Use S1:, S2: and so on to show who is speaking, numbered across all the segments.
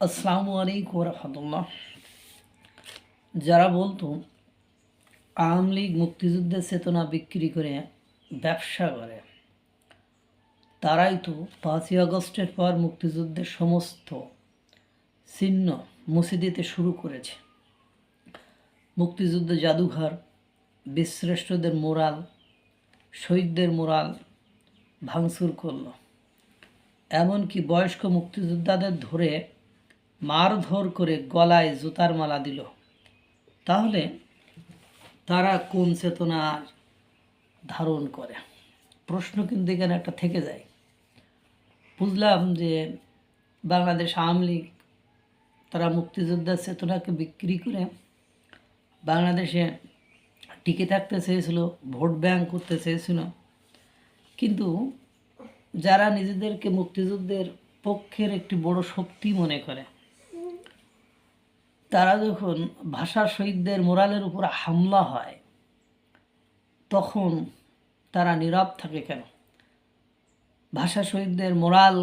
S1: আসসালামু আলাইকুম রহমতুল্লাহ। যারা বলতো, আওয়ামী লীগ মুক্তিযুদ্ধের চেতনা বিক্রি করে ব্যবসা করে, তারাই তো পাঁচই আগস্টের পর মুক্তিযুদ্ধের সমস্ত চিহ্ন মুছে দিতে শুরু করেছে। মুক্তিযুদ্ধ জাদুঘর বীরশ্রেষ্ঠদের মোরাল, শহীদদের মোরাল ভাঙচুর করল। এমনকি বয়স্ক মুক্তিযোদ্ধাদের ধরে মারধর করে গলায় জুতার মালা দিল। তাহলে তারা কোন চেতনা ধারণ করে? প্রশ্ন কিন্তু এখানে একটা থেকে যায়। বুঝলাম যে বাংলাদেশ আওয়ামী লীগ, তারা মুক্তিযোদ্ধার চেতনাকে বিক্রি করে বাংলাদেশে টিকে থাকতে চেয়েছিল, ভোট ব্যাংক করতে চেয়েছিল। কিন্তু যারা নিজেদেরকে মুক্তিযুদ্ধের পক্ষের একটি বড় শক্তি মনে করে তারা যখন ভাষা শহীদদের মোরালের উপর হামলা হয়, তখন তারা নীরব থাকে কেন? ভাষা শহীদদের মোরাল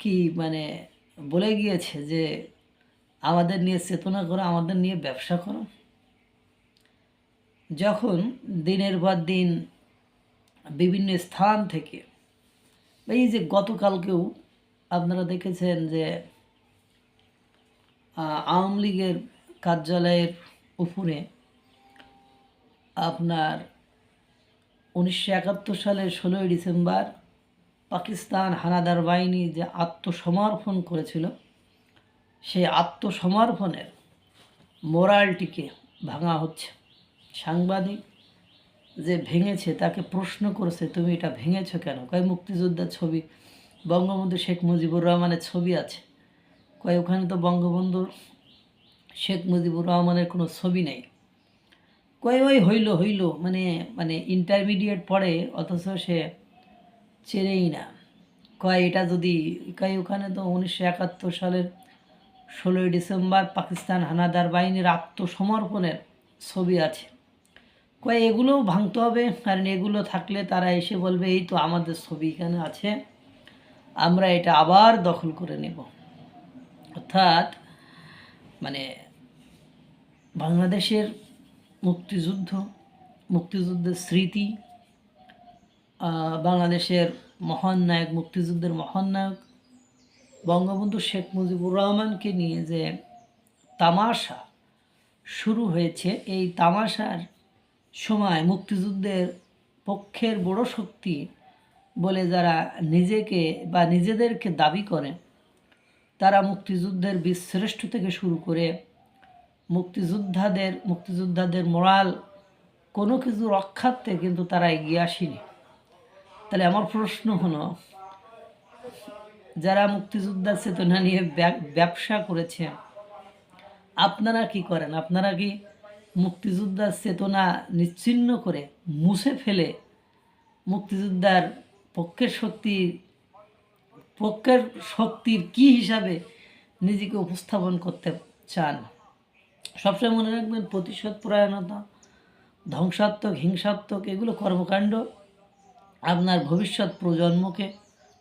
S1: কি মানে বলে গিয়েছে যে, আমাদের নিয়ে চেতনা করো, আমাদের নিয়ে ব্যবসা করো। যখন দিনের পর দিন বিভিন্ন স্থান থেকে, এই যে গতকালকেও আপনারা দেখেছেন যে আওয়ামী লীগের কার্যালয়ের উপরে আপনার উনিশশো একাত্তর সালের ষোলোই ডিসেম্বর পাকিস্তান হানাদার বাহিনী যে আত্মসমর্পণ করেছিল, সেই আত্মসমর্পণের মোরালটিকে ভাঙা হচ্ছে। সাংবাদিক যে ভেঙেছে তাকে প্রশ্ন করেছে, তুমি এটা ভেঙেছ কেন? কয়, মুক্তিযোদ্ধার ছবি, বঙ্গবন্ধু শেখ মুজিবুর রহমানের ছবি আছে। কয় ওখানে তো বঙ্গবন্ধু শেখ মুজিবুর রহমানের কোনো ছবি নেই। কয় ওই হইল হইল মানে মানে ইন্টারমিডিয়েট পড়ে অথচ সে চেনেই না। কয় এটা যদি, কয় ওখানে তো উনিশশো একাত্তর সালের ষোলোই ডিসেম্বর পাকিস্তান হানাদার বাহিনীর আত্মসমর্পণের ছবি আছে। কয় এগুলোও ভাঙতে হবে, কারণ এগুলো থাকলে তারা এসে বলবে, এই তো আমাদের ছবি এখানে আছে, আমরা এটা আবার দখল করে নেব। অর্থাৎ মানে বাংলাদেশের মুক্তিযুদ্ধ, মুক্তিযুদ্ধের স্মৃতি বাংলাদেশের মহান নায়ক, মুক্তিযুদ্ধের মহান নায়ক, বঙ্গবন্ধু শেখ মুজিবুর রহমানকে নিয়ে যে তামাশা শুরু হয়েছে, এই তামাশার সময় মুক্তিযুদ্ধের পক্ষের বড় শক্তি বলে যারা নিজেকে বা নিজেদেরকে দাবি করে তারা মুক্তিযুদ্ধের বীরশ্রেষ্ঠ থেকে শুরু করে মুক্তিযোদ্ধাদের মুক্তিযোদ্ধাদের মোরাল কোনো কিছু রক্ষার্থে কিন্তু তারা এগিয়ে আসেনি। তাহলে আমার প্রশ্ন হলো, যারা মুক্তিযোদ্ধার চেতনা নিয়ে ব্যব- ব্যবসা করেছে, আপনারা কি করেন? আপনারা কি মুক্তিযোদ্ধার চেতনা নিচ্ছিন্ন করে মুছে ফেলে মুক্তিযোদ্ধার পক্ষের শক্তি পক্ষের শক্তির কি হিসাবে নিজেকে উপস্থাপন করতে চান? সবসময় মনে রাখবেন, প্রতিশোধ, পরায়ণতা, ধ্বংসাত্মক, হিংসাত্মক, এগুলো কর্মকাণ্ড আপনার ভবিষ্যৎ প্রজন্মকে,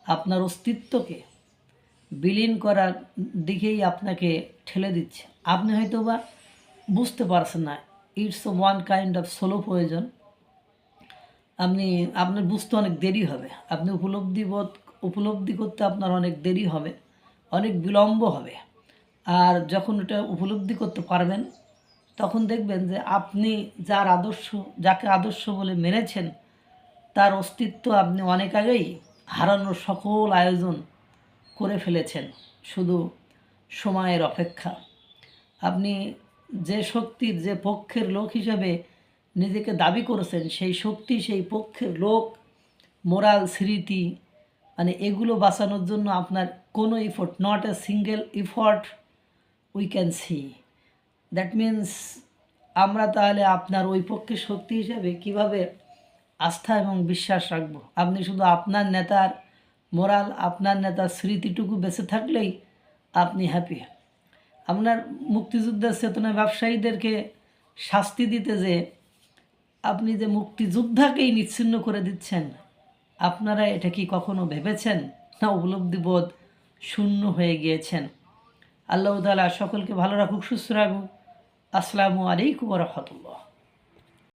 S1: আপনার অস্তিত্বকে বিলীন করার দিকেই আপনাকে ঠেলে দিচ্ছে। আপনি হয়তো বা বুঝতে পারছেন না it's one kind of solo প্রয়োজন আপনি, আপনার বুঝতে অনেক দেরি হবে। আপনি উপলব্ধি বোধ উপলব্ধি করতে আপনার অনেক দেরি হবে, অনেক বিলম্ব হবে। আর যখন এটা উপলব্ধি করতে পারবেন, তখন দেখবেন যে আপনি যার আদর্শ, যাকে আদর্শ বলে মেনেছেন, তার অস্তিত্ব আপনি অনেক আগেই হারানোর সকল আয়োজন করে ফেলেছেন, শুধু সময়ের অপেক্ষা। আপনি যে শক্তির, যে পক্ষের লোক হিসাবে নিজেকে দাবি করেছেন, সেই শক্তি, সেই পক্ষের লোক, মোরাল, স্মৃতি মানে এগুলো বাঁচানোর জন্য আপনার কোনো effort not a single effort we can see that means আমরা তাহলে আপনার ওই পক্ষে শক্তি হিসাবে কীভাবে আস্থা এবং বিশ্বাস রাখব? আপনি শুধু আপনার নেতার মোরাল আপনার নেতার স্মৃতিটুকু বেঁচে থাকলেই আপনি হ্যাপি আপনার মুক্তিযুদ্ধের চেতনা ব্যবসায়ীদেরকে শাস্তি দিতে যে আপনি যে মুক্তিযোদ্ধাকেই নিচ্ছিন্ন করে দিচ্ছেন আপনারা এটা কি কখনো ভেবেছেন? না, উপলব্ধি বোধ শূন্য হয়ে গিয়েছেন। আল্লাহ তালা সকলকে ভালো রাখুক, সুস্থ রাখুক। আসসালামু আলাইকুম রহমতুল্লাহ।